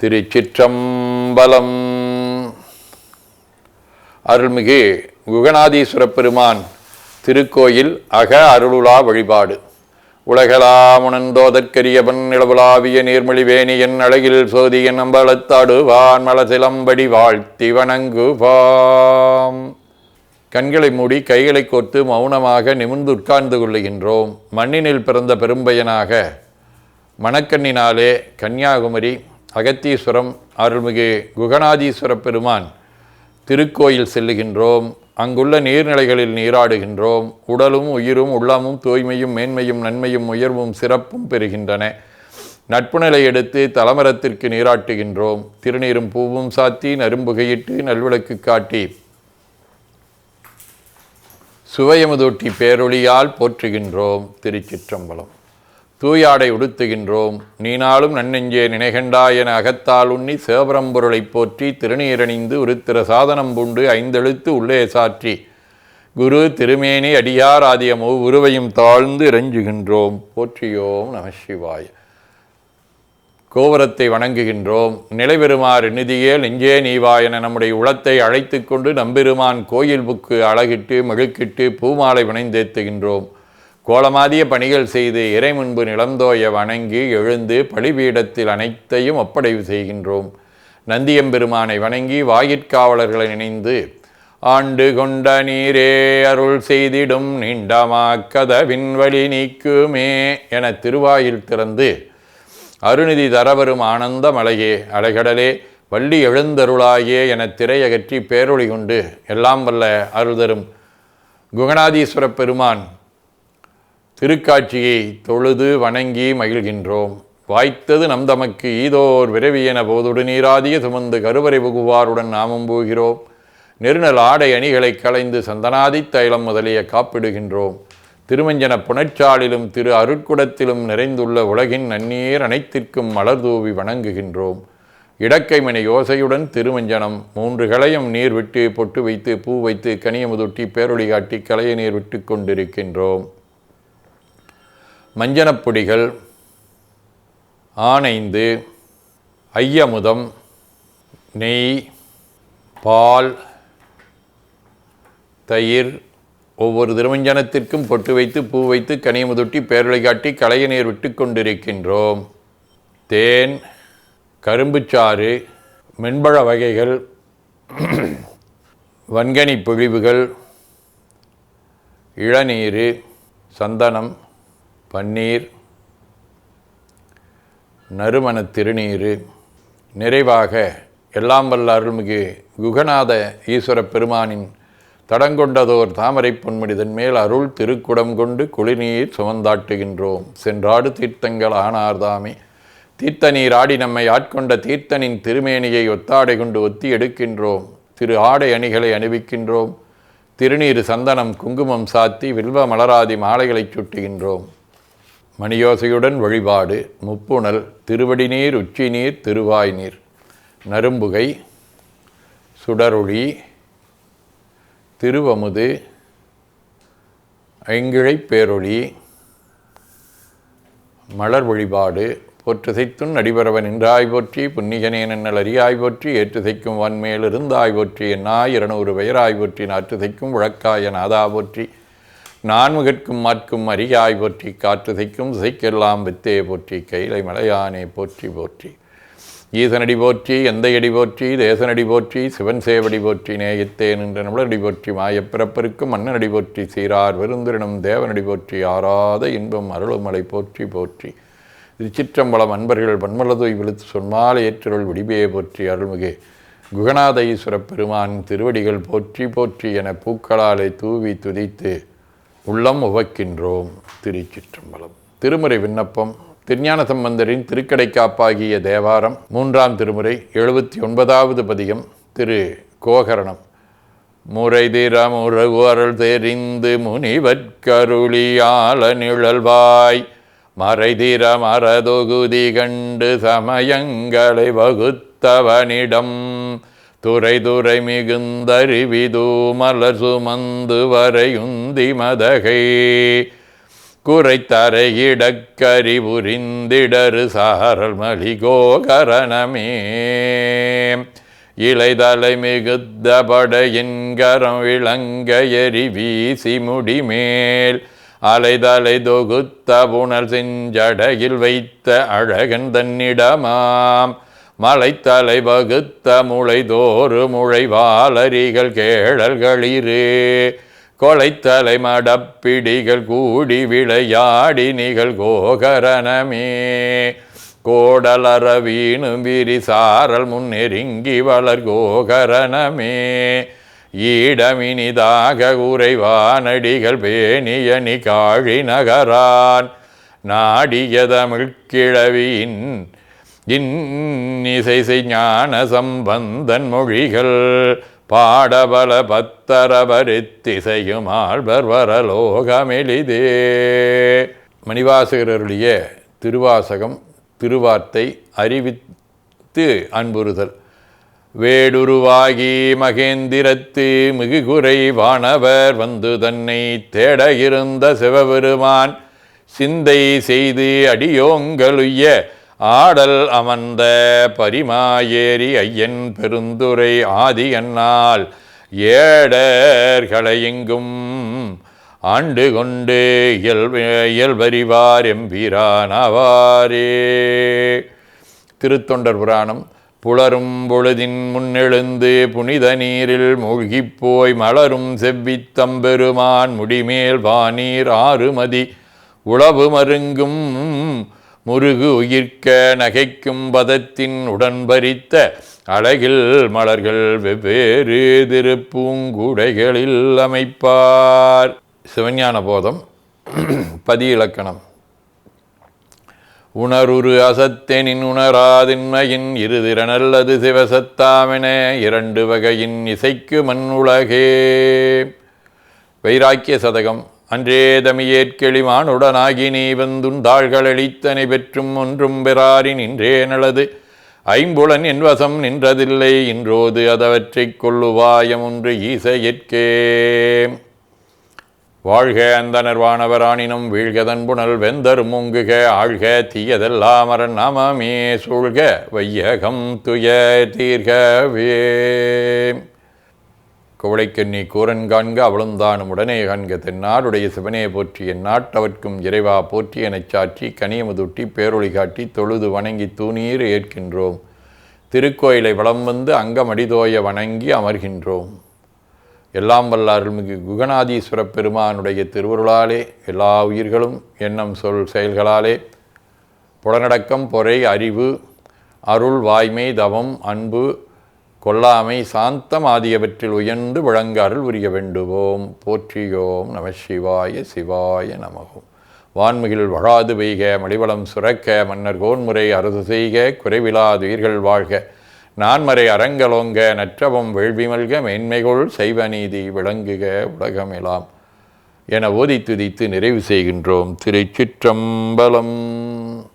திருச்சிற்றம்பலம். அருள்மிகு குகநாதீஸ்வர பெருமான் திருக்கோயில் அக அருளுலா வழிபாடு. உலகளாமுணந்தோதற்கரியவன் நிலவுலாவிய நீர்மொழிவேணியன் அழகில் சோதியன் அம்பலத்தாடுவான் மலசிலம்படி வாழ்த்தி வணங்குவாம். கண்களை மூடி கைகளை கோர்த்து மௌனமாக நிமிர்ந்து உட்கார்ந்து கொள்ளுகின்றோம். மண்ணினில் பிறந்த பெரும்பயனாக மணக்கண்ணினாலே கன்னியாகுமரி அகத்தீஸ்வரம் அருள்மிகு குகநாதீஸ்வர பெருமான் திருக்கோயில் செல்லுகின்றோம் அங்குள்ள நீர்நிலைகளில் நீராடுகின்றோம் உடலும் உயிரும் உள்ளமும் தூய்மையும் மேன்மையும் நன்மையும் உயர்வும் சிறப்பும் பெறுகின்றன. நட்பு நிலை எடுத்து தலமரத்திற்கு நீராட்டுகின்றோம் திருநீரும் பூவும் சாத்தி நரும்புகையிட்டு நல்விளக்கு காட்டி சுவையமுதூட்டி பேரொழியால் போற்றுகின்றோம் திருச்சிற்றம்பலம். தூயாடை உடுத்துகின்றோம். நீனாலும் நன்னெஞ்சே நினைகண்டா என அகத்தால் உண்ணி சேவரம்பொருளைப் போற்றி திருநீரணிந்து உருத்திர சாதனம் பூண்டு ஐந்தெழுத்து உள்ளே சாற்றி. குரு திருமேனி அடியார் ஆதியமோ உருவையும் தாழ்ந்து இறைஞ்சுகின்றோம். போற்றியோம் நம சிவாய. கோபுரத்தை வணங்குகின்றோம். நிலைபெறுமாறு நிதியே நெஞ்சே நீவா என நம்முடைய உளத்தை அழைத்து கொண்டு நம்பெருமான் கோயில் புக்கு அழகிட்டு மெழுக்கிட்டு பூமாலை வினைந்தேத்துகின்றோம். கோலமாதிய பணிகள் செய்து இறை முன்பு நிலந்தோய வணங்கி எழுந்து பலிபீடத்தில் அனைத்தையும் ஒப்படைவு செய்கின்றோம். நந்தியம்பெருமானை வணங்கி வாயிற்காவலர்களை நினைந்து ஆண்டு கொண்ட நீரே அருள் செய்திடும் நீண்டமா கதவின் வழி நீக்குமே என திருவாயில் திறந்து அருநிதி தரவரும் ஆனந்த மலையே அலைகடலே வள்ளி எழுந்தருளாயே என திரையகற்றி பேரொளி கொண்டு எல்லாம் வல்ல அருள்தரும் குகநாதீஸ்வர பெருமான் திருக்காட்சியை தொழுது வணங்கி மகிழ்கின்றோம். வாய்த்தது நம் தமக்கு ஈதோர் விரவியன போதுடு நீராதிய சுமந்து கருவறை புகுவாருடன் நாமும் போகிறோம். நெருநல் ஆடை அணிகளை களைந்து சந்தனாதி தைலம் முதலிய காப்பிடுகின்றோம். திருமஞ்சன புணர்ச்சாலிலும் திரு அருட்குடத்திலும் நிறைந்துள்ள உலகின் நன்னீர் அனைத்திற்கும் மலர் தூவி வணங்குகின்றோம். இடக்கைமனை யோசையுடன் திருமஞ்சனம் மூன்று களையும் நீர் விட்டு பொட்டு வைத்து பூ வைத்து கனியமுதுட்டி பேரொழி காட்டி களைய நீர் விட்டு கொண்டிருக்கின்றோம். மஞ்சனப்பொடிகள் ஆனைந்து ஐயமுதம் நெய் பால் தயிர் ஒவ்வொரு திருமஞ்சனத்திற்கும் பொட்டு வைத்து பூ வைத்து கனியமுதொட்டி பேரலை காட்டி களைய நீர் விட்டு கொண்டிருக்கின்றோம். தேன் கரும்புச்சாறு மென்பழ வகைகள் வன்கனி பொழிவுகள் இளநீர் சந்தனம் பன்னீர் நறுமண திருநீர் நிறைவாக எல்லாம் வல்ல அருள்மிகு குகநாத ஈஸ்வர பெருமானின் தடங்கொண்டதோர் தாமரை பொன்முடிதன் மேல் அருள் திருக்குடம் கொண்டு குளிர்நீர் சுமந்தாட்டுகின்றோம். சென்றாடு தீர்த்தங்கள் ஆனார்தாமே தீர்த்த நீர் ஆடி நம்மை ஆட்கொண்ட தீர்த்தனின் திருமேனியை ஒத்தாடை கொண்டு ஒத்தி எடுக்கின்றோம். திரு ஆடை அணிகளை அணிவிக்கின்றோம். திருநீர் சந்தனம் குங்குமம் சாத்தி வில்வ மலராதி மாலைகளைச் சுட்டுகின்றோம். மணியோசையுடன் வழிபாடு முப்புணல் திருவடி நீர் உச்சி நீர் திருவாய் நீர் நரும்புகை சுடரொளி திருவமுது ஐங்கிழை பேரொளி. மலர் வழிபாடு போற்றுசைத்துன் அடிபரவன் நின்றாய் போற்றி புன்னிகனே நன்னல் அறியாய் போற்றி ஏற்றுசைக்கும் வன்மேல் இருந்தாய் போற்றி என்னாய் இருநூறு பெயராய் போற்றி நாற்றுசைக்கும் விளக்காய நாதா போற்றி. நான்முகற்கும் மாற்கும் அரியாய் போற்றி காற்றுசைக்கும் திசைக்கெல்லாம் வித்தே போற்றி கைலை மலையானே போற்றி போற்றி. ஈசனடி போற்றி எந்தையடி போற்றி தேசனடி போற்றி சிவன் சேவடி போற்றி நேயத்தே நின்ற நம்மளடி போற்றி மாயப்பிறப்பிற்கும் மன்னனடி போற்றி சீரார் விருந்திரனும் தேவனடி போற்றி ஆறாத இன்பம் அருளுமலை போற்றி போற்றி. திருச்சிற்றம்பலம் அன்பர்கள் பன்மலதொய் விழுத்து சொன்மாலை ஏற்றருள் விடிபே போற்றி அருள்மிகு குகநாத ஈஸ்வரப் பெருமான் திருவடிகள் போற்றி போற்றி என பூக்களாலே தூவி துதித்து உள்ளம் உவக்கின்றோம் திருச்சிற்றம்பலம். திருமுறை விண்ணப்பம். திருஞான சம்பந்தரின் திருக்கடை காப்பாகிய தேவாரம். மூன்றாம் திருமுறை எழுபத்தி ஒன்பதாவது பதிகம் திரு. கோகரணம். முறை திறமுறவு அருள் தெரிந்து முனிவற்கருளியால நிழல்வாய். மறைதிர மரதொகுதி கண்டு சமயங்களை வகுத்தவனிடம். துறை துறை மிகுந்தறிவிதூ மலர் சுமந்து வரையுந்தி மதகை. குறைத்தரையிடக்கரி புரிந்திடரு சாரல் மலிகோகரணமே இலைதலை மிகுத்த படையின்கரம் விளங்க எரி வீசி முடிமேல். அலைதலை தொகுத்த புனல் செஞ்சடையில் வைத்த அழகன் தன்னிடமாம். மலைத்தலை வகுத்த முளைதோறு முளை வாலரிகள் கேழல்களிரு கொலைத்தலை மடப்பிடிகள் கூடி விளையாடி நிகழ் கோகரணமே. கோடலர விரிசாரல் முன்னெருங்கி வளர் கோகரணமே. ஈடமினிதாக உறைவானடிகள் பேணியணி காழி நகரான். நாடிய தமிழ்கிழவியின் இன்னிசை ஞான சம்பந்தன் மொழிகள் பாடபல பத்தரபரித்திசையும் ஆழ்வர் வரலோகமெளிதே. மணிவாசகருடைய திருவாசகம் திருவார்த்தை அறிவித்து அன்புறுதல். வேடுருவாகி மகேந்திரத்து மிகுகுறை வானவர் வந்து தன்னை தேட இருந்த சிவபெருமான் சிந்தை செய்து அடியோங்களுய ஆடல் அமர்ந்த பரிமாயேரி ஐயன் பெருந்துரை ஆதி என்னால் ஏடர்களையெங்கும் ஆண்டு கொண்டு இயல்ப இயல்பறிவார் எம்பீரானவாரே. திருத்தொண்டர் புராணம். புலரும் பொழுதின் முன்னெழுந்து புனித நீரில் மூழ்கிப் போய் மலரும் செவ்வித்தம்பெருமான் முடிமேல் வானீர் ஆறுமதி உளவு மருங்கும் முருகு உயிர்க்க நகைக்கும் பதத்தின் உடன்பரித்த அழகில் மலர்கள் வெவ்வேறு திருப்பூங்குடைகளில் அமைப்பார். சிவஞான போதம் பதி இலக்கணம் உணருரு அசத்தெனின் உணராதின்மையின் இருதிறனல்லது சிவசத்தாமென இரண்டு வகையின் இசைக்கு மண் உலகே வைராக்கிய சதகம் அன்றே தமியேற்கெளிமானுடனாகி நீ வந்துண்டாள்கள் அளித்தனை பெற்றும் ஒன்றும் பெறாரின் இன்றே நலது. ஐம்புலன் என் வசம் நின்றதில்லை இன்றோது அதவற்றைக் கொள்ளுவாயம் ஒன்று ஈசையற்கே வாழ்க அந்த நிர்வாணவராணினும் வீழ்கதன் புனல் வெந்தர் மூங்குக ஆழ்க தீயதெல்லாம் அரண் நாமமே சூழ்க வையகம் துய தீர்கவே. குவளைக்கண்ணி கூரன் காண்க அவளுந்தானும் உடனே காண்க தென்னாடுடைய சிவனே போற்றி என் நாட்டவர்க்கும் இறைவா போற்றி எனச் சாற்றி கனியமுதுட்டி பேரொழி காட்டி தொழுது வணங்கி தூணீர் ஏற்கின்றோம். திருக்கோயிலை வளம் வந்து அங்கமடிதோய வணங்கி அமர்கின்றோம். எல்லாம் வல்ல அருள்மிகு குகநாதீஸ்வர பெருமானுடைய திருவருளாலே எல்லா உயிர்களும் எண்ணம் சொல் செயல்களாலே புலனடக்கம் பொறை அறிவு அருள் வாய்மை தவம் அன்பு கொல்லாமை சாந்தம் ஆதியவற்றில் உயர்ந்து விளங்க அருள் உரிய வேண்டுவோம். போற்றியோம் நம சிவாய சிவாய நமகும். வான்மிகில் வழாது பெய்க மடிவளம் சுரக்க மன்னர் கோன்முறை அரசு செய்க குறைவிலாது உயிர்கள் வாழ்க. நான்மறை அறங்கலோங்க நற்றவம் வேள்விமல்க மேன்மைகொள் செய்வ நீதி விளங்குக உலகமெலாம். என ஓதி துதித்து நிறைவு செய்கின்றோம் திருச்சிற்றம்பலம்.